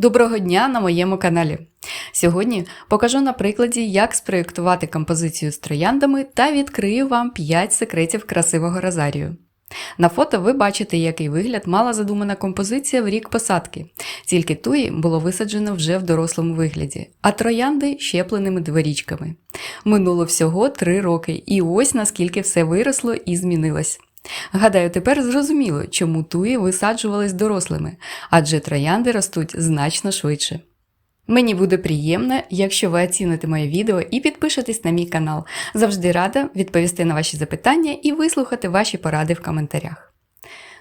Доброго дня на моєму каналі. Сьогодні покажу на прикладі, як спроєктувати композицію з трояндами та відкрию вам 5 секретів красивого розарію. На фото ви бачите, який вигляд мала задумана композиція в рік посадки, тільки туї було висаджено вже в дорослому вигляді, а троянди щепленими дворічками. Минуло всього 3 роки, і ось наскільки все виросло і змінилось. Гадаю, тепер зрозуміло, чому туї висаджувались дорослими, адже троянди ростуть значно швидше. Мені буде приємно, якщо ви оціните моє відео і підпишетесь на мій канал. Завжди рада відповісти на ваші запитання і вислухати ваші поради в коментарях.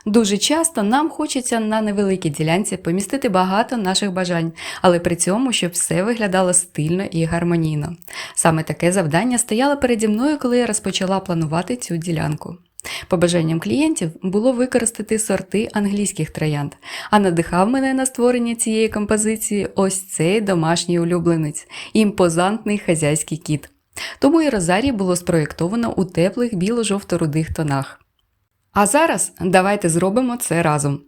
Дуже часто нам хочеться на невеликій ділянці помістити багато наших бажань, але при цьому, щоб все виглядало стильно і гармонійно. Саме таке завдання стояло переді мною, коли я розпочала планувати цю ділянку. Побажанням клієнтів було використати сорти англійських троянд, а надихав мене на створення цієї композиції ось цей домашній улюбленець імпозантний хазяйський кіт. Тому і розарій було спроєктовано у теплих біло-жовто-рудих тонах. А зараз давайте зробимо це разом.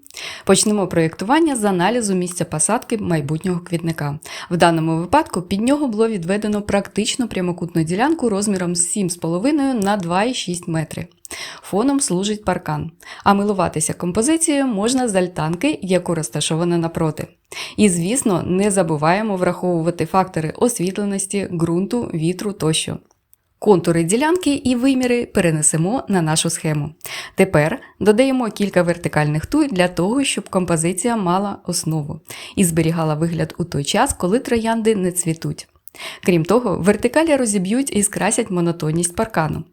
Почнемо проєктування з аналізу місця посадки майбутнього квітника. В даному випадку під нього було відведено практично прямокутну ділянку розміром 7,5 на 2,6 метри. Фоном служить паркан, а милуватися композицією можна з альтанки, яку розташовано напроти. І, звісно, не забуваємо враховувати фактори освітленості, ґрунту, вітру тощо. Контури ділянки і виміри перенесемо на нашу схему. Тепер додаємо кілька вертикальних туй для того, щоб композиція мала основу і зберігала вигляд у той час, коли троянди не цвітуть. Крім того, вертикалі розіб'ють і скрасять монотонність паркану.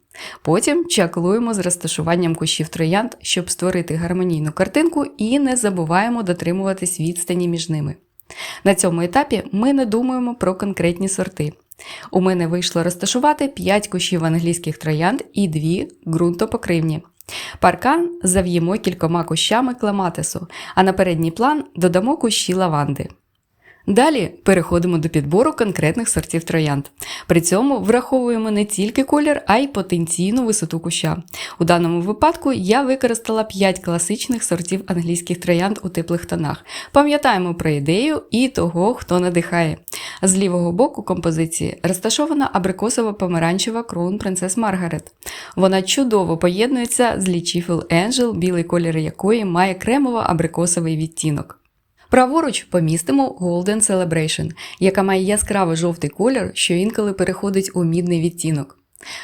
Потім чаклуємо з розташуванням кущів троянд, щоб створити гармонійну картинку, і не забуваємо дотримуватись відстані між ними. На цьому етапі ми не думаємо про конкретні сорти. У мене вийшло розташувати 5 кущів англійських троянд і 2 ґрунтопокривні. Паркан зав'ємо кількома кущами клематису, а на передній план додамо кущі лаванди. Далі переходимо до підбору конкретних сортів троянд. При цьому враховуємо не тільки колір, а й потенційну висоту куща. У даному випадку я використала 5 класичних сортів англійських троянд у теплих тонах. Пам'ятаємо про ідею і того, хто надихає. З лівого боку композиції розташована абрикосово помаранчева Crown Princess Margaret. Вона чудово поєднується з лічіфіл Angel, білий колір якої має кремово-абрикосовий відтінок. Праворуч помістимо Golden Celebration, яка має яскраво жовтий колір, що інколи переходить у мідний відтінок.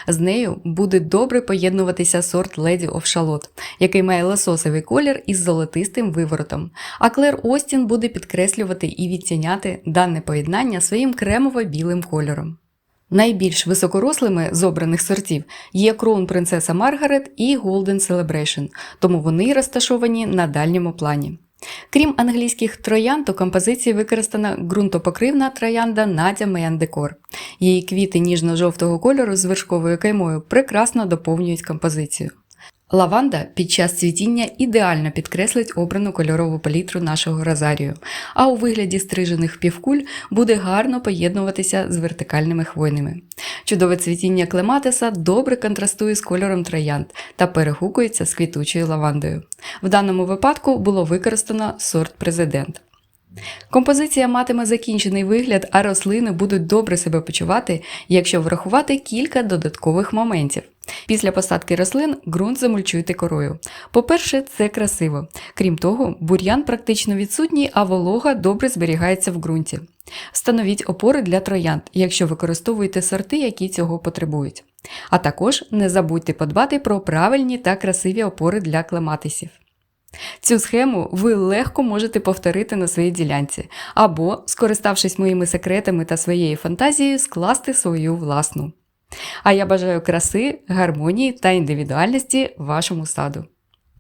З нею буде добре поєднуватися сорт Lady of Charlotte, який має лососовий колір із золотистим виворотом, а Клер Остін буде підкреслювати і відтіняти дане поєднання своїм кремово-білим кольором. Найбільш високорослими з обраних сортів є Crown Принцеса Маргарет і Golden Celebration, тому вони розташовані на дальньому плані. Крім англійських троянд, у композиції використана ґрунтопокривна троянда Надя Меяндекор. Її квіти ніжно-жовтого кольору з вершковою каймою прекрасно доповнюють композицію. Лаванда під час цвітіння ідеально підкреслить обрану кольорову палітру нашого розарію, а у вигляді стрижених півкуль буде гарно поєднуватися з вертикальними хвойними. Чудове цвітіння клематиса добре контрастує з кольором троянд та перегукується з квітучою лавандою. В даному випадку було використано сорт президент. Композиція матиме закінчений вигляд, а рослини будуть добре себе почувати, якщо врахувати кілька додаткових моментів. Після посадки рослин ґрунт замульчуйте корою. По-перше, це красиво. Крім того, бур'ян практично відсутній, а волога добре зберігається в ґрунті. Встановіть опори для троянд, якщо використовуєте сорти, які цього потребують. А також не забудьте подбати про правильні та красиві опори для клематисів. Цю схему ви легко можете повторити на своїй ділянці, або, скориставшись моїми секретами та своєю фантазією, скласти свою власну. А я бажаю краси, гармонії та індивідуальності вашому саду.